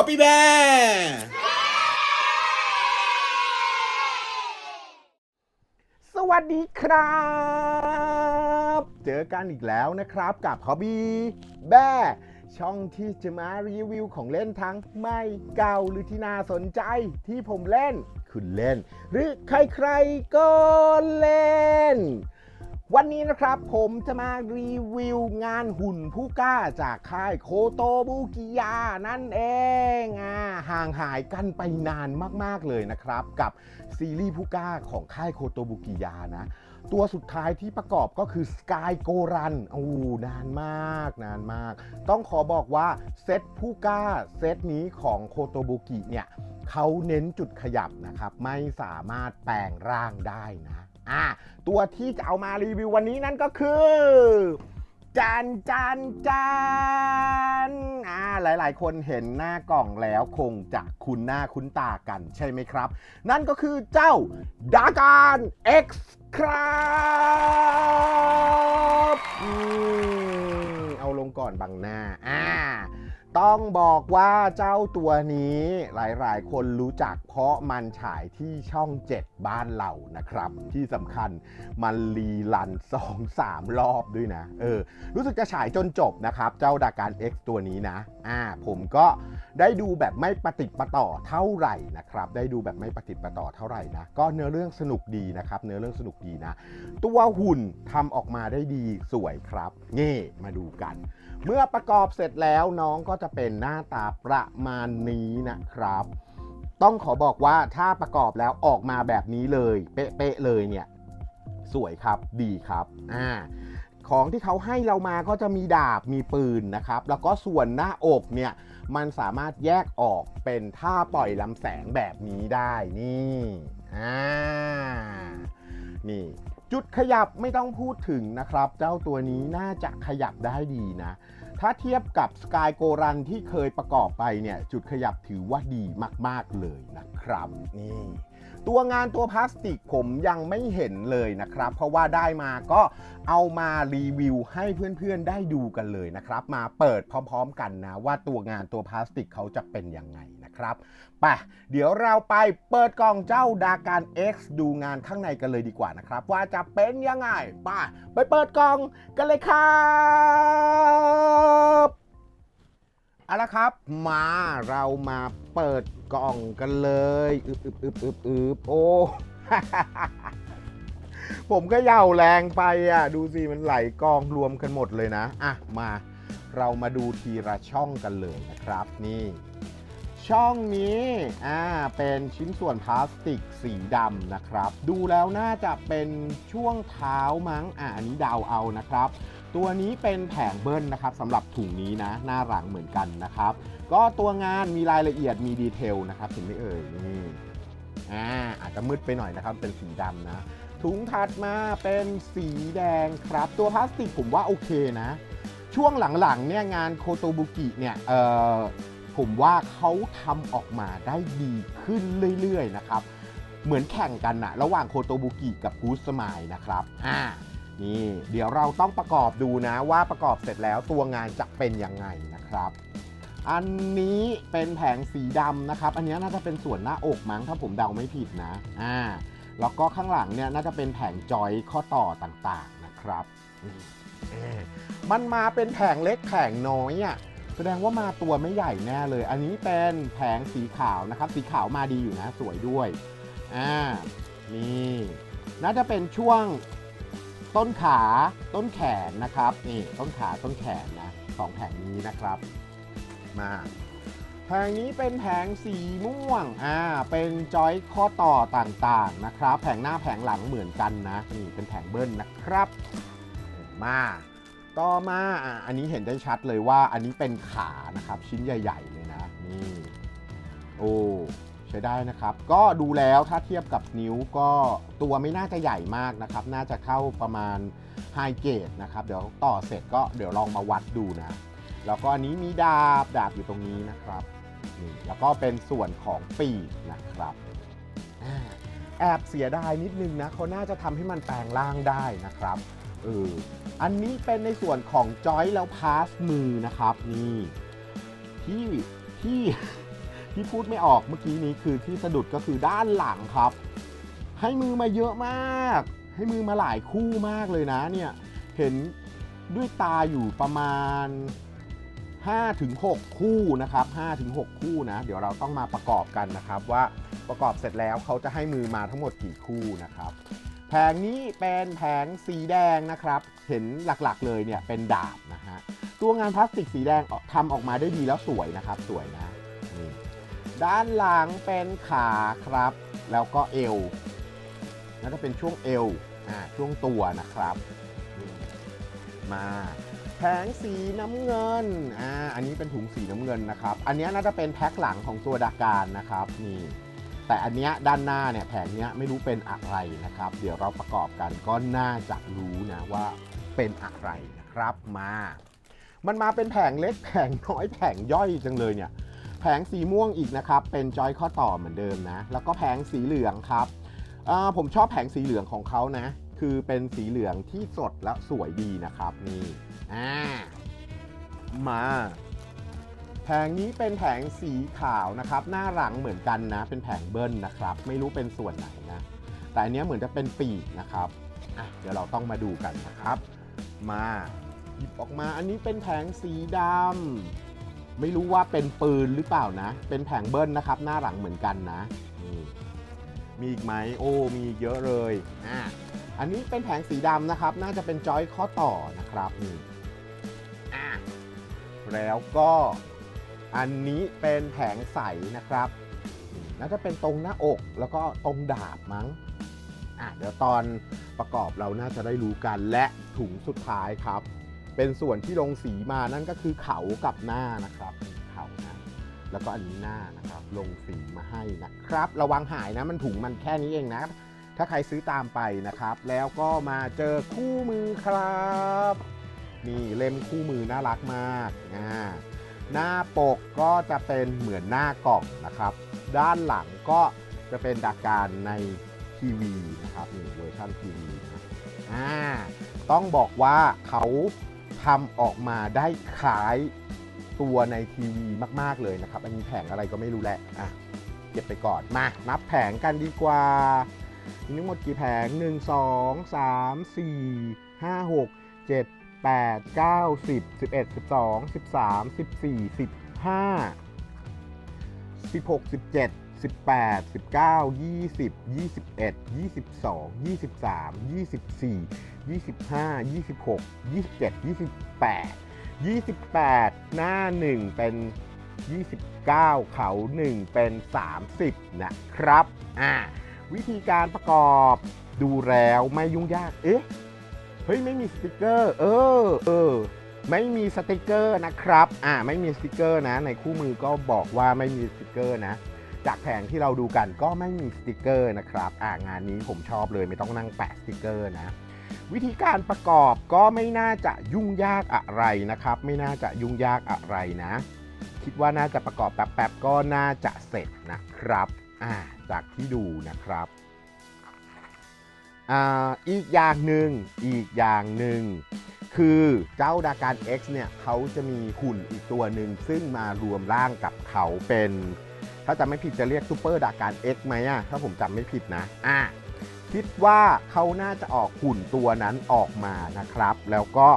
Copy Bear สวัสดีครับ เจอกันอีกแล้วนะครับกับ Hobby แบ้ช่องที่จะมารีวิวของเล่นทั้งไม่เก่าหรือที่น่าสนใจที่ผมเล่น คุณเล่น หรือใครๆก็เล่น วันนี้นะครับผมจะมารีวิวงานหุ่นผู้กล้าจากค่ายโคโตบุกิยานั่นเองอ่าห่างหายกันไปนานมากๆเลยนะครับ กับซีรีส์ผู้กล้าของค่ายโคโตบุกิยานะ ตัวสุดท้ายที่ประกอบก็คือ Sky g o r u n โอ้นานมาก นานมาก ต้องขอบอกว่าเซตผู้กล้าเซตนี้ของโคโตบุกิเนี่ยเขาเน้นจุดขยับนะครับ ไม่สามารถแปลงร่างได้นะ อะตัวที่จะเอามารีวิววันนี้นั่นก็คือจานจานจานอ่าหลาย ๆ คนเห็นหน้ากล่องแล้วคงจะคุ้นหน้าคุ้นตากันใช่ไหมครับ นั่นก็คือเจ้าดาการ X ครับอืมเอาลงก่อนบังหน้าอ่า ต้องบอกว่าเจ้าตัวนี้หลายๆ คนรู้จักเพราะมันฉายที่ช่อง 7 บ้านเรานะครับ ที่สำคัญมันรีลัน 2-3 รอบด้วยนะ เออ รู้สึกจะฉายจนจบนะครับ เจ้าดาการ X ตัวนี้นะ อ่า ผมก็ได้ดูแบบไม่ประติปต่อเท่าไหร่นะครับ ได้ดูแบบไม่ประติปต่อเท่าไหร่นะ ก็เนื้อเรื่องสนุกดีนะครับ เนื้อเรื่องสนุกดีนะ ตัวหุ่นทำออกมาได้ดีสวยครับนี่มาดูกัน เมื่อประกอบเสร็จแล้วน้องก็จะเป็นหน้าตาประมาณนี้นะครับ ต้องขอบอกว่าถ้าประกอบแล้วออกมาแบบนี้เลย เป๊ะๆเลยเนี่ย สวยครับดีครับอ่าของที่เขาให้เรามาก็จะมีดาบมีปืนนะครับ แล้วก็ส่วนหน้าอกเนี่ยมันสามารถแยกออกเป็นท่าปล่อยลำแสงแบบนี้ได้นี่อ่านี่ จุดขยับไม่ต้องพูดถึงนะครับ เจ้าตัวนี้น่าจะขยับได้ดีนะ ถ้าเทียบกับ Sky g o r u n ที่เคยประกอบไปเนี่ยจุดขยับถือว่าดีมาก ๆ เลยนะครับนี่ตัวงานตัวพลาสติกผมยังไม่เห็นเลยนะครับ เพราะว่าได้มาก็เอามารีวิวให้เพื่อนๆได้ดูกันเลยนะครับ มาเปิดพร้อม ๆ กันนะว่าตัวงานตัวพลาสติกเขาจะเป็นยังไง นะครับไปเดี๋ยวเราไปเปิดกล่องเจ้าดาการ X ดูงานข้างในกันเลยดีกว่านะครับ ว่าจะเป็นยังไงไปไปเปิดกล่องกันเลยครับเอาละครับ มาเรามาเปิดกล่องกันเลยอึบอึบอึบอึบอึบโอ้ผมก็เย่าแรงไปอะ ดูสิมันไหลกองรวมกันหมดเลยนะ อะ มาเรามาดูทีละช่องกันเลยนะครับ นี่ ช่องนี้อ่าเป็นชิ้นส่วนพลาสติกสีดำนะครับ ดูแล้วน่าจะเป็นช่วงเท้ามั้งอ่าอันนี้เดาวเอานะครับ ตัวนี้เป็นแผงเบิ้ลนะครับสำหรับถุงนี้นะ หน้าหลังเหมือนกันนะครับ ก็ตัวงานมีรายละเอียดมีดีเทลนะครับเห็นไหมเอ่ยนี่อ่าอาจจะมืดไปหน่อยนะครับ เป็นสีดำนะถุงถัดมาเป็นสีแดงครับ ตัวพลาสติกผมว่าโอเคนะ ช่วงหลังๆเนี่ยงานโคโตบุกิเนี่ยเอ่อ ผมว่าเขาทำออกมาได้ดีขึ้นเรื่อยๆนะครับ เหมือนแข่งกันนะระหว่างโคโตบุกิกับกูสมายนะครับอ่านี่เดี๋ยวเราต้องประกอบดูนะว่าประกอบเสร็จแล้วตัวงานจะเป็นยังไงนะครับ อันนี้เป็นแผงสีดำนะครับ อันนี้น่าจะเป็นส่วนหน้าอกมั้งถ้าผมเดาไม่ผิดนะอ่าแล้วก็ข้างหลังเนี่ยน่าจะเป็นแผงจอยข้อต่อต่างๆนะครับอืมเอ่อมันมาเป็นแผงเล็กแผงน้อยอะ แสดงว่ามาตัวไม่ใหญ่แน่เลย อันนี้เป็นแผงสีขาวนะครับ สีขาวมาดีอยู่นะ สวยด้วย อ่า นี่ น่าจะเป็นช่วงต้นขาต้นแขนนะครับ นี่ต้นขาต้นแขนนะสองแผงนี้นะครับ มาแผงนี้เป็นแผงสีม่วง อ่า เป็นจอยข้อต่อต่างๆนะครับ แผงหน้าแผงหลังเหมือนกันนะ นี่เป็นแผงเบิ้ลนะครับ มา ต่อมาอะอันนี้เห็นได้ชัดเลยว่าอันนี้เป็นขานะครับชิ้นใหญ่ ๆ เลยนะนี่โอ้ใช้ได้นะครับ ก็ดูแล้วถ้าเทียบกับนิ้วก็ตัวไม่น่าจะใหญ่มากนะครับ น่าจะเข้าประมาณไฮเกตนะครับ เดี๋ยวต่อเสร็จก็เดี๋ยวลองมาวัดดูนะ แล้วก็อันนี้มีดาบดาบอยู่ตรงนี้นะครับนี่แล้วก็เป็นส่วนของปีกนะครับแอบเสียดายนิดนึงนะเขาน่าจะทำให้มันแปลงร่างได้นะครับ เอออันนี้เป็นในส่วนของจอยแล้วพาสมือนะครับนี่ที่ที่ที่พูดไม่ออกเมื่อกี้นี้คือที่สะดุดก็คือด้านหลังครับ ให้มือมาเยอะมาก ให้มือมาหลายคู่มากเลยนะเนี่ยเห็นด้วยตาอยู่ประมาณ5-6คู่นะครับ5-6คู่นะ เดี๋ยวเราต้องมาประกอบกันนะครับ ว่าประกอบเสร็จแล้วเขาจะให้มือมาทั้งหมดกี่คู่นะครับ แผงนี้เป็นแผงสีแดงนะครับ เห็นหลักๆเลยเนี่ยเป็นดาบนะฮะ ตัวงานพลาสติกสีแดงทำออกมาได้ดีแล้วสวยนะครับ สวยนะนี่ด้านหลังเป็นขาครับ แล้วก็เอวนั่นก็เป็นช่วงเอวอ่าช่วงตัวนะครับ มาแผงสีน้ำเงินอ่าอันนี้เป็นถุงสีน้ำเงินนะครับ อันนี้น่าจะเป็นแพ็คหลังของตัวดาการนะครับนี่ แต่อันเนี้ยด้านหน้าเนี่ยแผงเนี้ยไม่รู้เป็นอะไรนะครับ เดี๋ยวเราประกอบกันก็น่าจะรู้นะว่าเป็นอะไรนะครับมา มันมาเป็นแผงเล็กแผงน้อยแผงย่อยจังเลยเนี่ยแผงสีม่วงอีกนะครับ เป็นจอยข้อต่อเหมือนเดิมนะ แล้วก็แผงสีเหลืองครับผมชอบแผงสีเหลืองของเขานะ คือเป็นสีเหลืองที่สดและสวยดีนะครับนี่อ่ามา แผงนี้เป็นแผงสีขาวนะครับ หน้าหลังเหมือนกันนะ เป็นแผงเบิ้ลนะครับ ไม่รู้เป็นส่วนไหนนะ แต่อันนี้เหมือนจะเป็นปีกนะครับอะเดี๋ยวเราต้องมาดูกันนะครับ มาหยิบออกมา อันนี้เป็นแผงสีดำไม่รู้ว่าเป็นปืนหรือเปล่านะ เป็นแผงเบิ้ลนะครับ หน้าหลังเหมือนกันนะนี่มีอีกไหมโอ้มีเยอะเลยอะอันนี้เป็นแผงสีดำนะครับ น่าจะเป็นจอยข้อต่อนะครับนี่อะแล้วก็ อันนี้เป็นแผงใสนะครับน่าจะเป็นตรงหน้าอกแล้วก็ตรงดาบมั้งอะเดี๋ยวตอนประกอบเราน่าจะได้รู้กันและถุงสุดท้ายครับ เป็นส่วนที่ลงสีมานั่นก็คือเขากับหน้านะครับเขานะแล้วก็อันนี้หน้านะครับ ลงสีมาให้นะครับ ระวังหายนะมันถุงมันแค่นี้เองนะ ถ้าใครซื้อตามไปนะครับ แล้วก็มาเจอคู่มือครับนี่เล่มคู่มือน่ารักมากอ่า หน้าปกก็จะเป็นเหมือนหน้ากล่องนะครับ ด้านหลังก็จะเป็นดาการในทีวีนะครับนี่เวอร์ชันทีวีนะอ่าต้องบอกว่าเขาทำออกมาได้คล้ายตัวในทีวีมาก ๆ เลยนะครับ อันนี้แผงอะไรก็ไม่รู้แหละอะเก็บไปก่อนมา นับแผงกันดีกว่ามีทั้งหมดกี่แผง 1 2 3 4 5 6 7 8 9 10 11 12 13 14 15 16 17 18 19 20 21 22 23 24 25 26 27 28 28 หน้า 1 เป็น 29 เขา 1 เป็น 30 นะครับ อ่า วิธีการประกอบดูแล้วไม่ยุ่งยาก เอ๊ะ เฮ้ยไม่มีสติกเกอร์ เออเออไม่มีสติกเกอร์นะครับ อ่าไม่มีสติกเกอร์นะ ในคู่มือก็บอกว่าไม่มีสติกเกอร์นะ จากแผงที่เราดูกันก็ไม่มีสติกเกอร์นะครับ อ่างานนี้ผมชอบเลยไม่ต้องนั่งแปะสติกเกอร์นะ วิธีการประกอบก็ไม่น่าจะยุ่งยากอะไรนะครับ ไม่น่าจะยุ่งยากอะไรนะ คิดว่าน่าจะประกอบแป๊บๆก็น่าจะเสร็จนะครับ อ่าจากที่ดูนะครับ อีกอย่างหนึ่งอีกอย่างหนึ่งคือเจ้าดาการ X เนี่ยเขาจะมีหุ่นอีกตัวหนึ่งซึ่งมารวมร่างกับเขาเป็น ถ้าจำไม่ผิดจะเรียกซูเปอร์ดาการ X ไหมอะถ้าผมจำไม่ผิดนะอะคิดว่าเขาน่าจะออกหุ่นตัวนั้นออกมานะครับ แล้วก็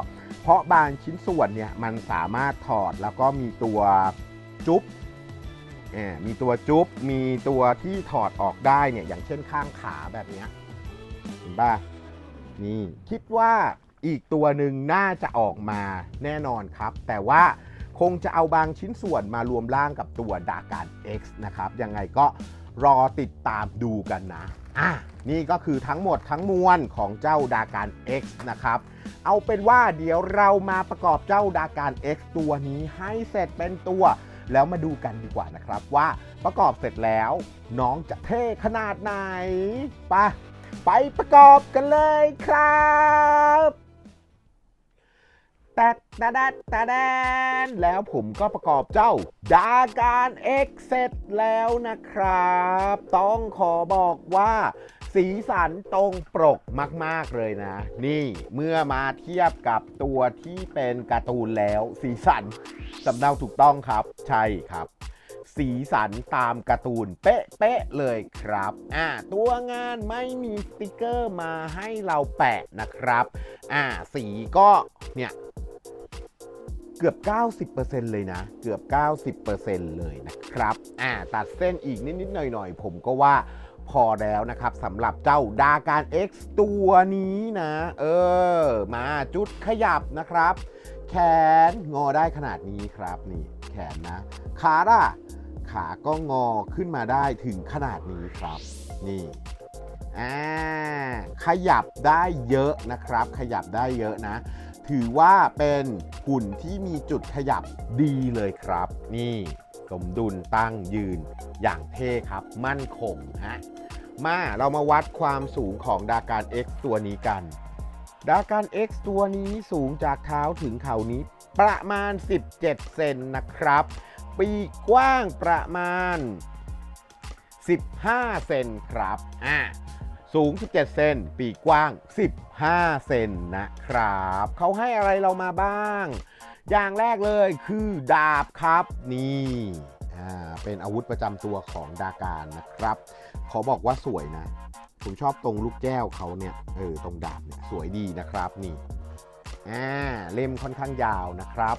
เพราะบางชิ้นส่วนเนี่ยมันสามารถถอดแล้วก็มีตัวจุ๊บมีตัวจุ๊บมีตัวที่ถอดออกได้เนี่ยอย่างเช่นข้างขาแบบนี้ เห็นป่ะนี่ คิดว่าอีกตัวหนึ่งน่าจะออกมาแน่นอนครับ แต่ว่าคงจะเอาบางชิ้นส่วนมารวมร่างกับตัวดาการ X นะครับ ยังไงก็รอติดตามดูกันนะ อะ นี่ก็คือทั้งหมดทั้งมวลของเจ้าดาการ X นะครับ เอาเป็นว่าเดี๋ยวเรามาประกอบเจ้าดาการ X ตัวนี้ให้เสร็จเป็นตัว แล้วมาดูกันดีกว่านะครับว่าประกอบเสร็จแล้วน้องจะเท่ขนาดไหนไปะ ไปประกอบกันเลยครับแต่แต่แต่แต่แดนแล้วผมก็ประกอบเจ้า ดาการ X เสร็จแล้วนะครับ ต้องขอบอกว่าสีสันตรงปกมาก ๆ เลยนะ นี่เมื่อมาเทียบกับตัวที่เป็นการ์ตูนแล้ว สีสันสำเนาถูกต้องครับ ใช่ครับ สีสันตามการ์ตูนเป๊ะๆเลยครับอ่าตัวงานไม่มีสติกเกอร์มาให้เราแปะนะครับอ่าสีก็เนี่ยเกือบ 90%เลยนะ เกือบ 90%เลยนะครับ อ่า ตัดเส้นอีกนิด ๆ หน่อย ๆ ผมก็ว่าพอแล้วนะครับสำหรับเจ้าดาการ X ตัวนี้นะ เออ มาจุดขยับนะครับ แขนงอได้ขนาดนี้ครับนี่ แขนนะ ขาล่ะ ขาก็งอขึ้นมาได้ถึงขนาดนี้ครับ นี่อ่าขยับได้เยอะนะครับ ขยับได้เยอะนะ ถือว่าเป็นหุ่นที่มีจุดขยับดีเลยครับ นี่สมดุลตั้งยืนอย่างเท่ครับ มั่นคงฮะมาเรามาวัดความสูงของดาการ X ตัวนี้กัน ดาการ X ตัวนี้สูงจากเท้าถึงเข่านี้ประมาณ 17 เซนนะครับ ปีกกว้างประมาณ 15 เซนครับ อ่าสูง 17 เซน ปีกกว้าง 15 เซนนะครับ เขาให้อะไรเรามาบ้าง อย่างแรกเลยคือดาบครับนี่อ่าเป็นอาวุธประจำตัวของดาการนะครับ ขอบอกว่าสวยนะ ผมชอบตรงลูกแก้วเขาเนี่ย เออ ตรงดาบเนี่ยสวยดีนะครับนี่ อ่า เล่มค่อนข้างยาวนะครับ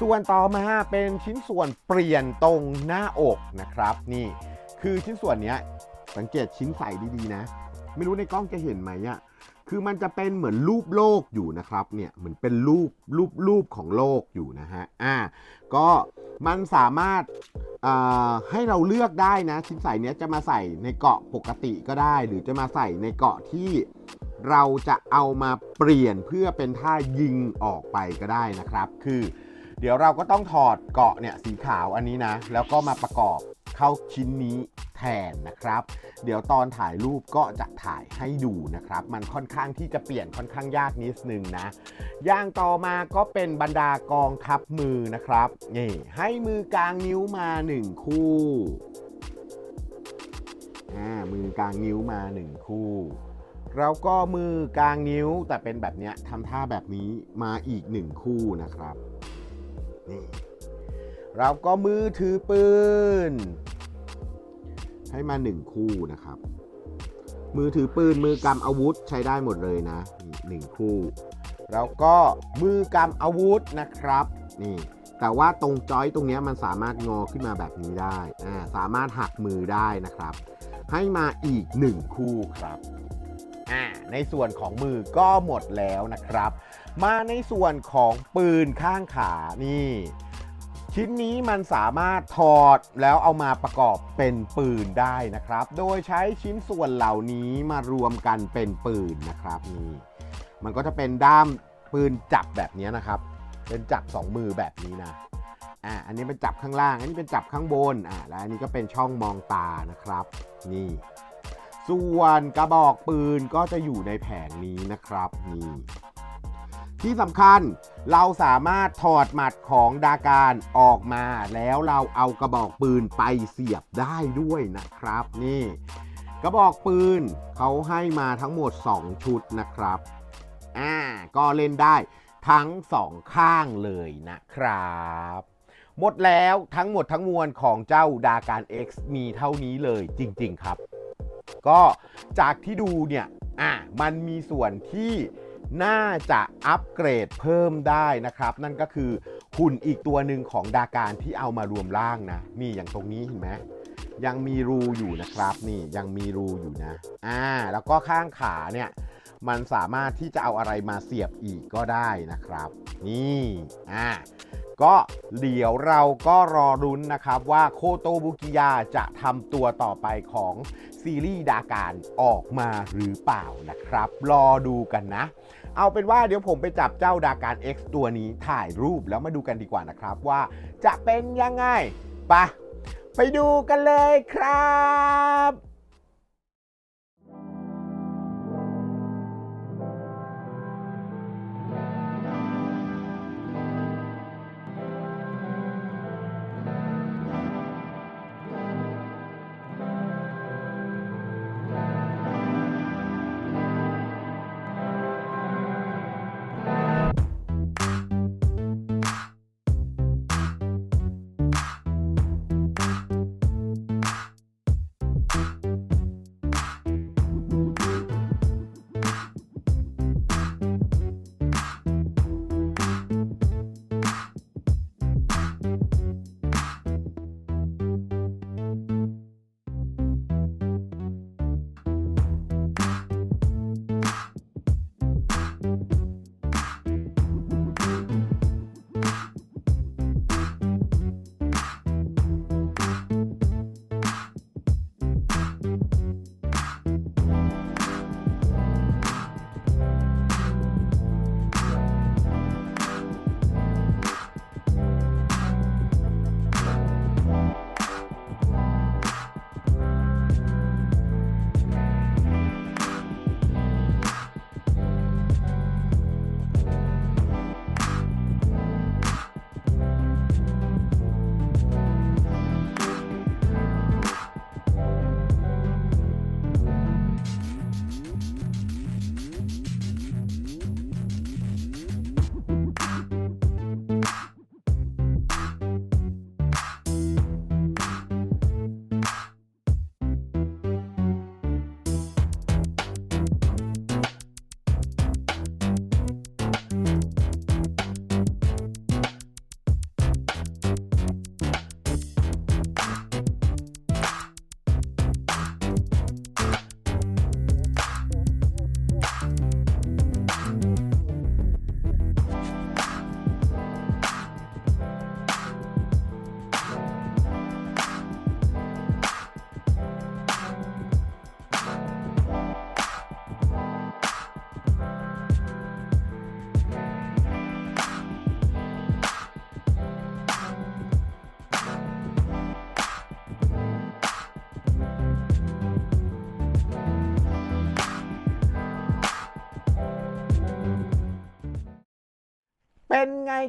ส่วนต่อมาเป็นชิ้นส่วนเปลี่ยนตรงหน้าอกนะครับ นี่คือชิ้นส่วนนี้สังเกตชิ้นใส่ดีๆนะ ไม่รู้ในกล้องจะเห็นไหมอะคือมันจะเป็นเหมือนรูปโลกอยู่นะครับเนี่ยเหมือนเป็นรูปรูปรูปของโลกอยู่นะฮะอ่าก็มันสามารถให้เราเลือกได้นะ ชิ้นใส่เนี้ยจะมาใส่ในเกาะปกติก็ได้ หรือจะมาใส่ในเกาะที่เราจะเอามาเปลี่ยนเพื่อเป็นท่ายิงออกไปก็ได้นะครับ คือ เดี๋ยวเราก็ต้องถอดเกาะเนี่ยสีขาวอันนี้นะ แล้วก็มาประกอบเข้าชิ้นนี้แทนนะครับ เดี๋ยวตอนถ่ายรูปก็จะถ่ายให้ดูนะครับ มันค่อนข้างที่จะเปลี่ยนค่อนข้างยากนิดนึงนะอย่างต่อมาก็เป็นบรรดากองทัพมือนะครับนี่ให้มือกลางนิ้วมา 1 คู่อ่ามือกลางนิ้วมา 1 คู่แล้วก็มือกลางนิ้วแต่เป็นแบบเนี้ยทำท่าแบบนี้มาอีก 1 คู่นะครับ นี่เราก็มือถือปืน ให้มา1คู่นะครับ มือถือปืนมือกำอาวุธใช้ได้หมดเลยนะหนึ่งคู่แล้วก็มือกำอาวุธนะครับนี่แต่ว่าตรงจอยตรงเนี้ยมันสามารถงอขึ้นมาแบบนี้ได้อ่าสามารถหักมือได้นะครับ ให้มาอีก 1 คู่ครับอ่าในส่วนของมือก็หมดแล้วนะครับ มาในส่วนของปืนข้างขานี่ ชิ้นนี้มันสามารถถอดแล้วเอามาประกอบเป็นปืนได้นะครับ โดยใช้ชิ้นส่วนเหล่านี้มารวมกันเป็นปืนนะครับนี่มันก็จะเป็นด้ามปืนจับแบบนี้นะครับ เป็นจับสองมือแบบนี้นะอ่าอันนี้เป็นจับข้างล่าง อันนี้เป็นจับข้างบนอ่าและอันนี้ก็เป็นช่องมองตานะครับ นี่ ส่วนกระบอกปืนก็จะอยู่ในแผงนี้นะครับนี่ ที่สำคัญเราสามารถถอดหมัดของดาการออกมาแล้วเราเอากระบอกปืนไปเสียบได้ด้วยนะครับ นี่ กระบอกปืนเขาให้มาทั้งหมด 2 ชุดนะครับอ่าก็เล่นได้ทั้ง2ข้างเลยนะครับ หมดแล้วทั้งหมดทั้งมวลของเจ้าดาการ X มีเท่านี้เลยจริง ๆ ครับ ก็จากที่ดูเนี่ยอะมันมีส่วนที่ น่าจะอัปเกรดเพิ่มได้นะครับ นั่นก็คือหุ่นอีกตัวหนึ่งของดาการที่เอามารวมร่างนะมีอย่างตรงนี้เห็นไหมยังมีรูอยู่นะครับนี่ยังมีรูอยู่นะอ่าแล้วก็ข้างขาเนี่ยมันสามารถที่จะเอาอะไรมาเสียบอีกก็ได้นะครับ นี่อ่าก็เดี๋ยวเราก็รอรุ้นนะครับว่าโคโตบุกิยาจะทำตัวต่อไปของซีรีส์ดาการออกมาหรือเปล่านะครับ รอดูกันนะ เอาเป็นว่าเดี๋ยวผมไปจับเจ้าดาการ X ตัวนี้ถ่ายรูปแล้วมาดูกันดีกว่านะครับว่าจะเป็นยังไงไปะไปดูกันเลยครับ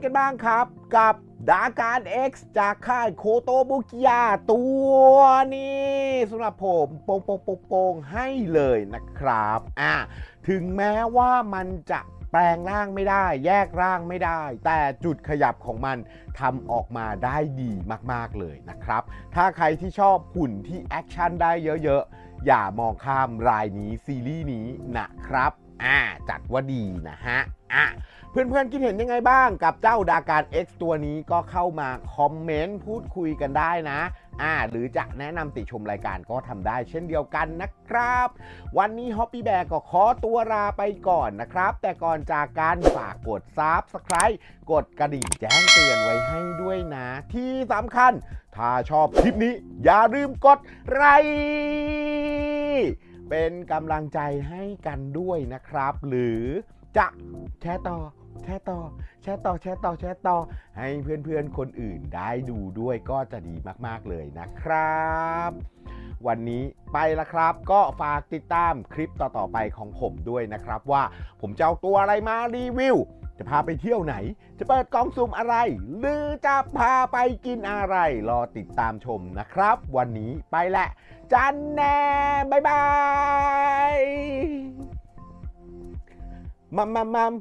กันบ้างครับ กับดาการ X จากค่ายโคโตบุกิยาตัวนี้สำหรับผมโปงโปงโปงโปงให้เลยนะครับอะถึงแม้ว่ามันจะแปลงร่างไม่ได้ แยกร่างไม่ได้ แต่จุดขยับของมันทำออกมาได้ดีมากๆเลยนะครับ ถ้าใครที่ชอบหุ่นที่แอคชั่นได้เยอะๆ อย่ามองข้ามรายนี้ซีรีส์นี้นะครับอ่าจัดว่าดีนะฮะอะ เพื่อนๆคิดเห็นยังไงบ้างกับเจ้าดาการ X ตัวนี้ก็เข้ามาคอมเมนต์พูดคุยกันได้นะอ่าหรือจะแนะนำติชมรายการก็ทำได้เช่นเดียวกันนะครับ วันนี้ Hoppy Bear ก็ขอตัวลาไปก่อนนะครับ แต่ก่อนจากการฝากกด Subscribe กดกระดิ่งแจ้งเตือนไว้ให้ด้วยนะ ที่สำคัญ ถ้าชอบคลิปนี้ อย่าลืมกดไลค์เป็นกำลังใจให้กันด้วยนะครับ หรือจะแชร์ต่อ แชร์ต่อแชร์ต่อแชร์ต่อแชร์ต่อ ให้เพื่อนๆคนอื่นได้ดูด้วยก็จะดีมากๆเลยนะครับ วันนี้ไปแล้วครับ ก็ฝากติดตามคลิปต่อๆไปของผมด้วยนะครับ ว่าผมจะเอาตัวอะไรมารีวิว จะพาไปเที่ยวไหน จะเปิดกล่องสุ่มอะไร หรือจะพาไปกินอะไร รอติดตามชมนะครับ วันนี้ไปแหละ จันแน่บ๊ายบายมัมมัมมัม